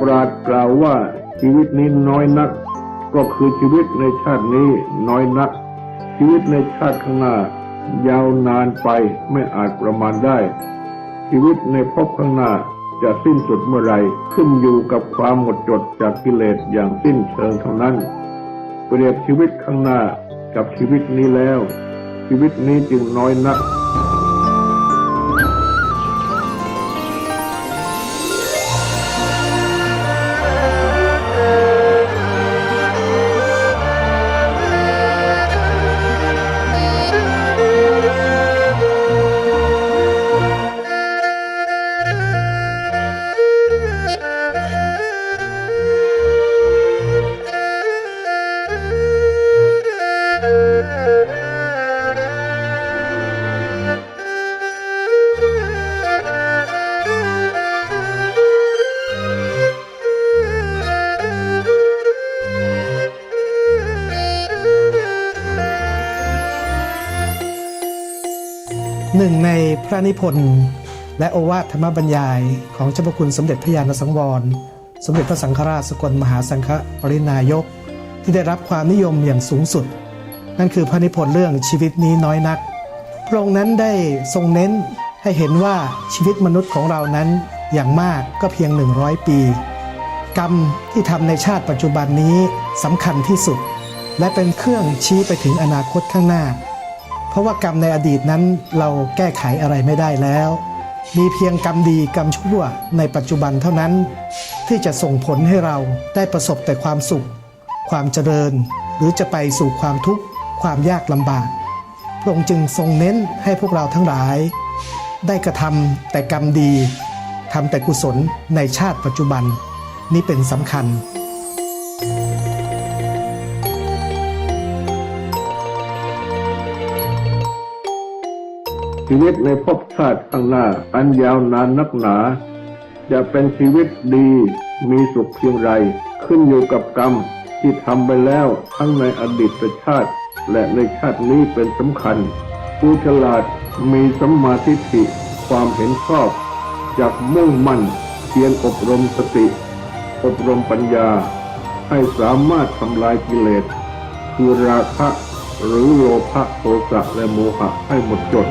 ปราดกล่าวว่าชีวิตนี้น้อยนัก ก็คือชีวิตในชาตินี้น้อยนัก ชีวิตในชาติข้างหน้า ยาวนานไปไม่อาจประมาณได้ ชีวิตในภพข้างหน้าจะสิ้นสุดเมื่อไรขึ้นอยู่กับความหมดจดจากกิเลสอย่างสิ้นเชิงเท่านั้น เปรียบชีวิตข้างหน้ากับชีวิตนี้แล้ว ชีวิตนี้จึงน้อยนัก หนึ่งในพระนิพนธ์และโอวาทธรรมบรรยายของเจ้าพระคุณสมเด็จพระยาณสังวร สมเด็จพระสังฆราชสกลมหาสังฆปรินายก ที่ได้รับความนิยมอย่างสูงสุด นั่นคือพระนิพนธ์เรื่องชีวิตนี้น้อยนัก พระองค์นั้นได้ทรงเน้นให้เห็นว่าชีวิตมนุษย์ของเรานั้นอย่างมากก็เพียง 100 ปี กรรมที่ทำในชาติปัจจุบันนี้สำคัญที่สุด และเป็นเครื่องชี้ไปถึงอนาคตข้างหน้า เพราะว่ากรรมในอดีตนั้นเราแก้ไขอะไรไม่ได้แล้ว มีเพียงกรรมดีกรรมชั่วในปัจจุบันเท่านั้น ที่จะส่งผลให้เราได้ประสบแต่ความสุข ความเจริญ หรือจะไปสู่ความทุกข์ ความยากลำบาก พระองค์จึงทรงเน้นให้พวกเราทั้งหลาย ได้กระทำแต่กรรมดีทำแต่กุศลในชาติปัจจุบันนี่เป็นสำคัญชีวิตในภพชาติข้างหน้าอันยาวนานนักหนา จะเป็นชีวิตดีมีสุขเพียงไร ขึ้นอยู่กับกรรมที่ทำไปแล้วทั้งในอดีตชาติ และในชาตินี้เป็นสำคัญ ผู้ฉลาดมีสัมมาทิฏฐิความเห็นชอบจากมุ่งมั่นเพียรอบรมสติ อบรมปัญญา ให้สามารถทำลายกิเลส คือราคะหรือโลภะโทสะและโมหะให้หมดจด